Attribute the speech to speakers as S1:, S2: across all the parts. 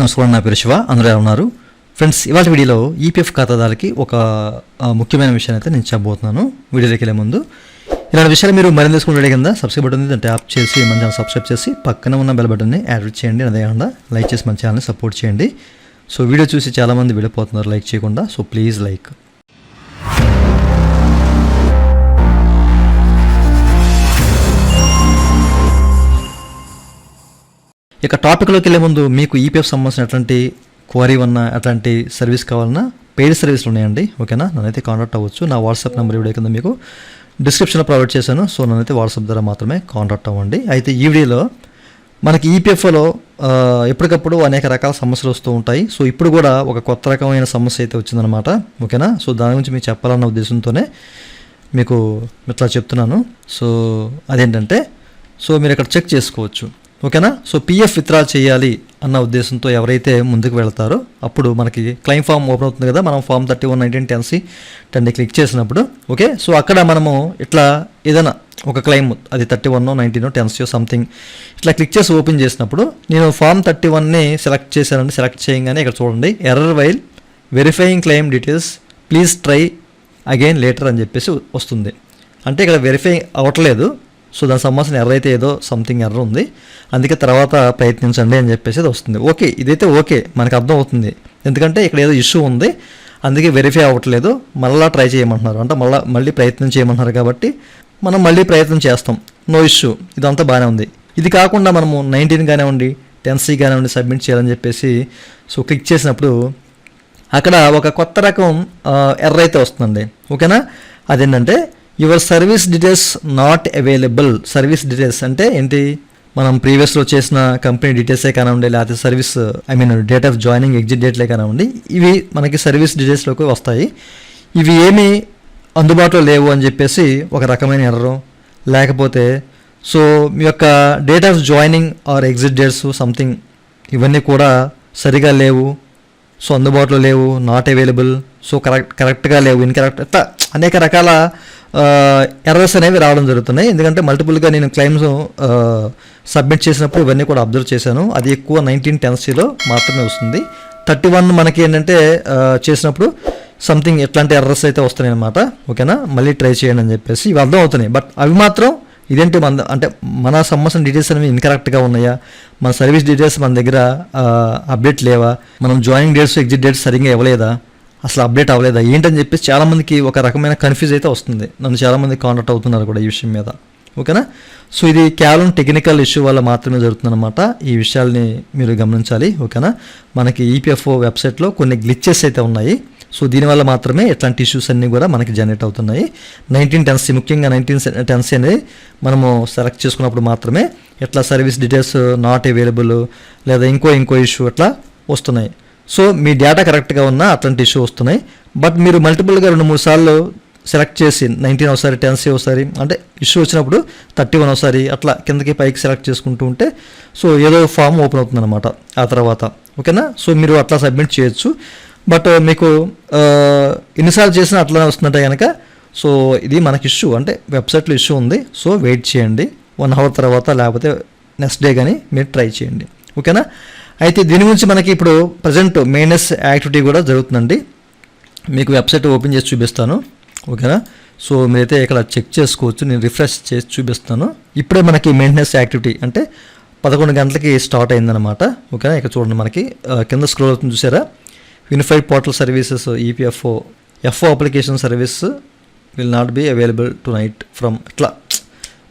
S1: నమస్కారం నా పేరు శివ. అందరూ ఉన్నారు? ఫ్రెండ్స్ ఇవాళ వీడియోలో ఈపీఎఫ్ ఖాతాదారులకి ఒక ముఖ్యమైన విషయాన్ని అయితే నేను చెప్పబోతున్నాను. వీడియోలోకి వెళ్ళే ముందు ఇలాంటి విషయాలు మీరు మరింత తెలుసుకుని కింద సబ్స్క్రైబ్ బటన్ ఉంది దాన్ని ట్యాప్ చేసి మన ఛానల్ సబ్స్క్రైబ్ చేసి పక్కన ఉన్న బెల్ బటన్ని యాడ్ చేయండి. అదే కాకుండా లైక్ చేసి మన ఛానల్ని సపోర్ట్ చేయండి. సో వీడియో చూసి చాలామంది వెళ్ళిపోతున్నారు లైక్ చేయకుండా. సో ప్లీజ్ లైక్ ఇక టాపిక్లోకి వెళ్ళే ముందు మీకు ఈపీఎఫ్ సంబంధించిన అట్లాంటి క్వరీ ఉన్న అట్లాంటి సర్వీస్ కావాలన్నా పెయిడ్ సర్వీస్లు ఉన్నాయండి. ఓకేనా? నన్నైతే కాంటాక్ట్ అవ్వచ్చు. నా వాట్సాప్ నెంబర్ ఇవిడే కింద మీకు డిస్క్రిప్షన్లో ప్రొవైడ్ చేశాను. సో నన్నైతే వాట్సాప్ ద్వారా మాత్రమే కాంటాక్ట్ అవ్వండి. అయితే ఈ వీడియోలో మనకి ఈపీఎఫ్లో ఎప్పటికప్పుడు అనేక రకాల సమస్యలు వస్తూ ఉంటాయి. సో ఇప్పుడు కూడా ఒక కొత్త రకమైన సమస్య అయితే వచ్చిందనమాట ఓకేనా? సో దాని గురించి మీకు చెప్పాలన్న ఉద్దేశంతోనే మీకు ఇట్లా చెప్తున్నాను. సో అదేంటంటే సో మీరు ఇక్కడ చెక్ చేసుకోవచ్చు. ఓకేనా? సో పిఎఫ్ విత్డ్రా చేయాలి అన్న ఉద్దేశంతో ఎవరైతే ముందుకు వెళ్తారో అప్పుడు మనకి క్లైమ్ ఫామ్ ఓపెన్ అవుతుంది కదా మనం form thirty one nineteen ten C ten click చేసినప్పుడు ఓకే? సో అక్కడ మనము ఇట్లా ఏదైనా ఒక క్లైమ్ అది thirty one nineteen ten C something ఇట్లా క్లిక్ చేసి ఓపెన్ చేసినప్పుడు నేను ఫామ్ థర్టీ వన్ని సెలెక్ట్ చేశానండి సెలెక్ట్ చేయగానే ఇక్కడ చూడండి error while verifying claim details please try again later అని చెప్పేసి వస్తుంది. అంటే ఇక్కడ వెరిఫై అవ్వట్లేదు సో దాని సంబంధించిన ఎర్ర అయితే ఏదో సంథింగ్ ఎర్ర ఉంది. అందుకే తర్వాత ప్రయత్నించండి అని చెప్పేసి అది వస్తుంది. ఓకే ఇదైతే ఓకే మనకు అర్థం అవుతుంది ఎందుకంటే ఇక్కడ ఏదో ఇష్యూ ఉంది. అందుకే వెరిఫై అవ్వట్లేదు. మళ్ళీ ట్రై చేయమంటున్నారు. అంటే మళ్ళీ మళ్ళీ ప్రయత్నం చేయమంటున్నారు కాబట్టి మనం మళ్ళీ ప్రయత్నం చేస్తాం. నో ఇష్యూ ఇదంతా బాగానే ఉంది. ఇది కాకుండా మనము నైన్టీన్ కానివ్వండి టెన్ సి కానివ్వండి సబ్మిట్ చేయాలని చెప్పేసి సో క్లిక్ చేసినప్పుడు అక్కడ ఒక కొత్త రకం ఎర్ర అయితే వస్తుందండి. ఓకేనా? అదేంటంటే your service details not available. Service details అంటే ఏంటి? మనం ప్రీవియస్లో చేసిన కంపెనీ డీటెయిల్సే కానివ్వండి లేకపోతే service I mean date of joining exit డేట్లే కానివ్వండి ఇవి మనకి సర్వీస్ డీటెయిల్స్లోకి వస్తాయి. ఇవి ఏమీ అందుబాటులో లేవు అని చెప్పేసి ఒక రకమైన ఎర్రరు. లేకపోతే సో మీ యొక్క date of joining or exit dates something ఇవన్నీ కూడా సరిగా లేవు. సో అందుబాటులో లేవు నాట్ అవైలబుల్. సో కరెక్ట్ కరెక్ట్గా లేవు ఇన్కరెక్ట్ అనేక రకాల ఎర్రర్స్ అనేవి రావడం జరుగుతున్నాయి. ఎందుకంటే మల్టిపుల్గా నేను క్లైమ్స్ సబ్మిట్ చేసినప్పుడు ఇవన్నీ కూడా అబ్జర్వ్ చేశాను. అది ఎక్కువ నైన్టీన్ టెన్సీలో మాత్రమే వస్తుంది. థర్టీ వన్ మనకి ఏంటంటే చేసినప్పుడు సంథింగ్ ఎట్లాంటి ఎర్రర్స్ అయితే వస్తున్నాయి అనమాట ఓకేనా? మళ్ళీ ట్రై చేయండి అని చెప్పేసి ఇవి అర్థం అవుతున్నాయి. బట్ అవి మాత్రం ఇదేంటి మన అంటే మన సంబంధించిన డీటెయిల్స్ అనేవి ఇన్కరెక్ట్గా ఉన్నాయా? మన సర్వీస్ డీటెయిల్స్ మన దగ్గర అప్డేట్ లేవా? మనం జాయినింగ్ డేట్స్ ఎగ్జిట్ డేట్స్ సరిగ్గా ఇవ్వలేదా? అసలు అప్డేట్ అవ్వలేదా? ఏంటని చెప్పేసి చాలామందికి ఒక రకమైన కన్ఫ్యూజ్ అయితే వస్తుంది. నన్ను చాలామంది కాంటాక్ట్ అవుతున్నారు కూడా ఈ విషయం మీద. ఓకేనా సో ఇది కేవలం టెక్నికల్ ఇష్యూ వల్ల మాత్రమే జరుగుతుందన్నమాట. ఈ విషయాల్ని మీరు గమనించాలి. ఓకేనా మనకి ఈపీఎఫ్ఓ వెబ్సైట్లో కొన్ని గ్లిచెస్ అయితే ఉన్నాయి. సో దీనివల్ల మాత్రమే ఇట్లాంటి ఇష్యూస్ అన్నీ కూడా మనకి జనరేట్ అవుతున్నాయి. నైన్టీన్ టెన్సీ ముఖ్యంగా నైన్టీన్ టెన్సీ అనేది మనము సెలెక్ట్ చేసుకున్నప్పుడు మాత్రమే ఇట్లా సర్వీస్ డీటెయిల్స్ నాట్ అవైలబుల్ లేదా ఇంకో ఇంకో ఇష్యూ అట్లా వస్తున్నాయి. సో మీ డేటా కరెక్ట్గా ఉన్నా అట్లాంటి ఇష్యూ వస్తున్నాయి. బట్ మీరు మల్టిపుల్గా రెండు మూడు సార్లు సెలెక్ట్ చేసి నైన్టీన్ ఒకసారి టెన్సీ ఒకసారి అంటే ఇష్యూ వచ్చినప్పుడు థర్టీ వన్ ఒకసారి అట్లా కిందకి పైకి సెలెక్ట్ చేసుకుంటూ ఉంటే సో ఏదో ఫామ్ ఓపెన్ అవుతుందన్నమాట ఆ తర్వాత. ఓకేనా సో మీరు అట్లా సబ్మిట్ చేయొచ్చు. బట్ uh, మీకు uh, ఎన్నిసార్లు చేసినా అట్లానే వస్తుందంటే కనుక సో ఇది మనకి ఇష్యూ అంటే వెబ్సైట్లో ఇష్యూ ఉంది. సో వెయిట్ చేయండి. వన్ అవర్ తర్వాత లేకపోతే నెక్స్ట్ డే కానీ మీరు ట్రై చేయండి. ఓకేనా అయితే దీని గురించి మనకి ఇప్పుడు ప్రజెంట్ మెయినెస్ యాక్టివిటీ కూడా జరుగుతుందండి. మీకు వెబ్సైట్ ఓపెన్ చేసి చూపిస్తాను. ఓకేనా? సో మీరైతే ఇక్కడ చెక్ చేసుకోవచ్చు. నేను రిఫ్రెష్ చేసి చూపిస్తాను. ఇప్పుడే మనకి మెయింటెనెన్స్ యాక్టివిటీ అంటే పదకొండు గంటలకి స్టార్ట్ అయిందనమాట ఓకేనా? ఇక్కడ చూడండి మనకి. కింద స్క్రోల్ అవుతుంది చూసారా? Unified portal services EPFO FO application service will not be available tonight from ఇట్లా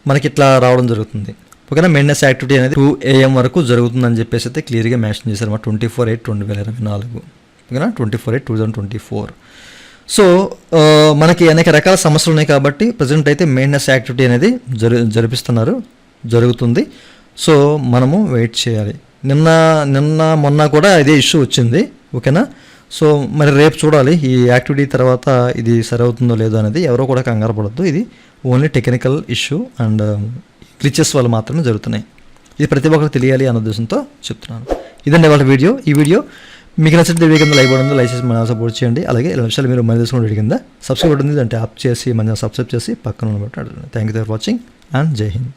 S1: మనకి ఇట్లా రావడం జరుగుతుంది. ఓకేనా మెయింటెనెన్స్ యాక్టివిటీ అనేది టూ ఏఎం వరకు జరుగుతుందని చెప్పేసి అయితే క్లియర్గా మెన్షన్ చేశారు. ట్వంటీ ఫోర్ ఎయిట్ రెండు వేల ఇరవై నాలుగు. ఓకేనా? Twenty four eight two thousand twenty four. So మనకి అనేక రకాల సమస్యలు ఉన్నాయి కాబట్టి ప్రజెంట్ అయితే మెయింటెనెన్స్ యాక్టివిటీ అనేది జరు జరిపిస్తున్నారు. జరుగుతుంది. సో మనము వెయిట్ చేయాలి. నిన్న నిన్న మొన్న కూడా ఇదే ఇష్యూ వచ్చింది. ఓకేనా? సో మరి రేపు చూడాలి. ఈ యాక్టివిటీ తర్వాత ఇది సరి అవుతుందో లేదో అనేది ఎవరో కూడా కంగారు పడద్దు. ఇది only technical issue and glitches వల్ల మాత్రమే జరుగుతున్నాయి. ఇది ప్రతి ఒక్కరికి తెలియాలి అన్న ఉద్దేశంతో చెప్తున్నాను. ఇదండి వాళ్ళ వీడియో. ఈ వీడియో మీకు నచ్చితే వీడియో కింద లైక్ ఉంది లైక్ చేసి మన సపోర్ట్ చేయండి. అలాగే ఇలా విషయాలు మీరు మళ్ళీ తెలుసుకుని కింద సబ్స్క్రైబ్ ఉంటుంది అంటే ఆప్ చేసి మన సబ్స్క్రైబ్ చేసి పక్కన ఉండబట్టి thank you for watching and Jai Hind